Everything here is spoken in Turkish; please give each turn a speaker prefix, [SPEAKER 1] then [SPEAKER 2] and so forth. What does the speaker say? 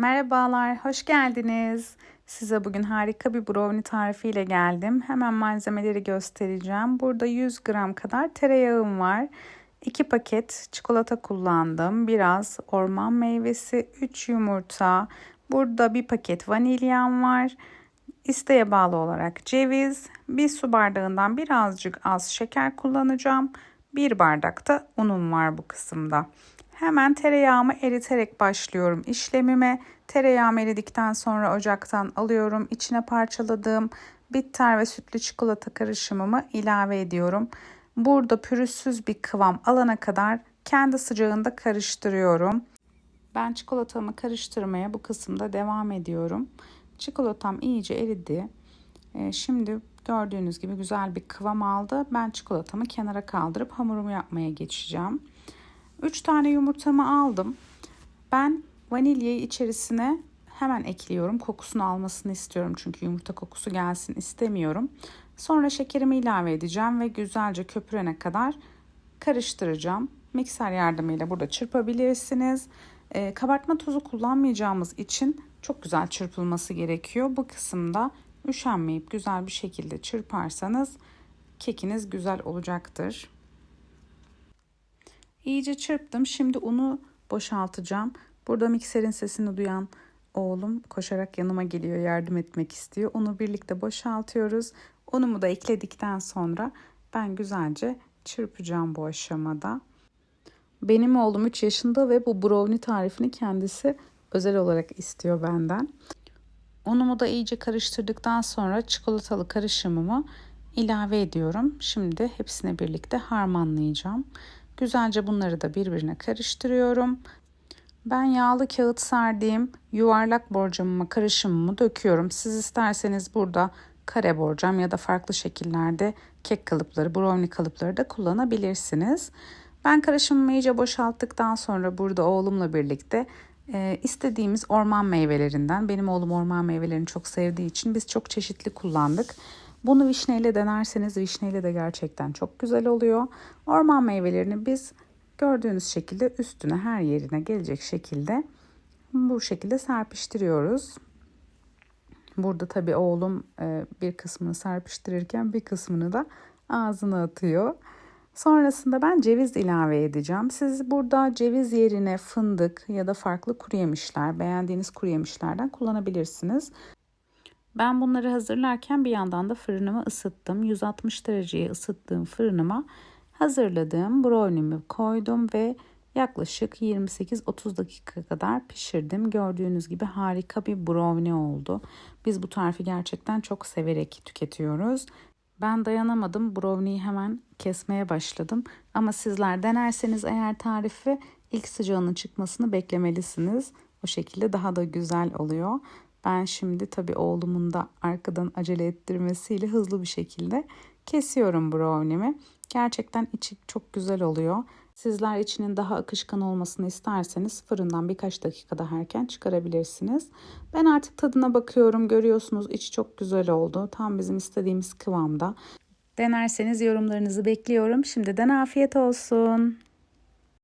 [SPEAKER 1] Merhabalar, hoş geldiniz. Size bugün harika bir brownie tarifiyle geldim. Hemen malzemeleri göstereceğim. Burada 100 gram kadar tereyağım var. 2 paket çikolata kullandım. Biraz orman meyvesi, 3 yumurta. Burada bir paket vanilyam var. İsteğe bağlı olarak ceviz, bir su bardağından birazcık az şeker kullanacağım. Bir bardak da unum var bu kısımda. Hemen tereyağımı eriterek başlıyorum işlemime. Tereyağım eridikten sonra ocaktan alıyorum. İçine parçaladığım bitter ve sütlü çikolata karışımımı ilave ediyorum. Burada pürüzsüz bir kıvam alana kadar kendi sıcağında karıştırıyorum. Ben çikolatamı karıştırmaya bu kısımda devam ediyorum. Çikolatam iyice eridi. Ee, şimdi gördüğünüz gibi güzel bir kıvam aldı. Ben çikolatamı kenara kaldırıp hamurumu yapmaya geçeceğim. 3 tane yumurtamı aldım. Ben vanilyayı içerisine hemen ekliyorum. Kokusunu almasını istiyorum çünkü yumurta kokusu gelsin istemiyorum. Sonra şekerimi ilave edeceğim ve güzelce köpürene kadar karıştıracağım. Mikser yardımıyla burada çırpabilirsiniz. E, kabartma tozu kullanmayacağımız için çok güzel çırpılması gerekiyor. Bu kısımda üşenmeyip güzel bir şekilde çırparsanız kekiniz güzel olacaktır. İyice çırptım. Şimdi unu boşaltacağım. Burada mikserin sesini duyan oğlum koşarak yanıma geliyor yardım etmek istiyor. Onu birlikte boşaltıyoruz. Unumu da ekledikten sonra ben güzelce çırpacağım bu aşamada. Benim oğlum 3 yaşında ve bu brownie tarifini kendisi özel olarak istiyor benden. Unumu da iyice karıştırdıktan sonra çikolatalı karışımımı ilave ediyorum. Şimdi hepsini birlikte harmanlayacağım. Güzelce bunları da birbirine karıştırıyorum. Ben yağlı kağıt serdiğim yuvarlak borcamıma karışımımı döküyorum. Siz isterseniz burada kare borcam ya da farklı şekillerde kek kalıpları, brownie kalıpları da kullanabilirsiniz. Ben karışımımı iyice boşalttıktan sonra burada oğlumla birlikte e, istediğimiz orman meyvelerinden, benim oğlum orman meyvelerini çok sevdiği için biz çok çeşitli kullandık. Bunu vişneyle denerseniz vişneyle de gerçekten çok güzel oluyor. Orman meyvelerini biz gördüğünüz şekilde üstüne her yerine gelecek şekilde bu şekilde serpiştiriyoruz. Burada tabii oğlum e, bir kısmını serpiştirirken bir kısmını da ağzına atıyor. Sonrasında ben ceviz ilave edeceğim. Siz burada ceviz yerine fındık ya da farklı kuru yemişler, beğendiğiniz kuru yemişlerden kullanabilirsiniz. Ben bunları hazırlarken bir yandan da fırınımı ısıttım. 160 dereceye ısıttığım fırınıma hazırladığım brownie'mi koydum ve yaklaşık 28-30 dakika kadar pişirdim. Gördüğünüz gibi harika bir brownie oldu. Biz bu tarifi gerçekten çok severek tüketiyoruz. Ben dayanamadım. Brownie'yi hemen kesmeye başladım. Ama sizler denerseniz eğer tarifi ilk sıcağının çıkmasını beklemelisiniz. O şekilde daha da güzel oluyor. Ben şimdi tabii oğlumun da arkadan acele ettirmesiyle hızlı bir şekilde kesiyorum brownie'mi. Gerçekten içi çok güzel oluyor. Sizler içinin daha akışkan olmasını isterseniz fırından birkaç dakika daha erken çıkarabilirsiniz. Ben artık tadına bakıyorum. Görüyorsunuz içi çok güzel oldu. Tam bizim istediğimiz kıvamda. Denerseniz yorumlarınızı bekliyorum. Şimdiden afiyet olsun.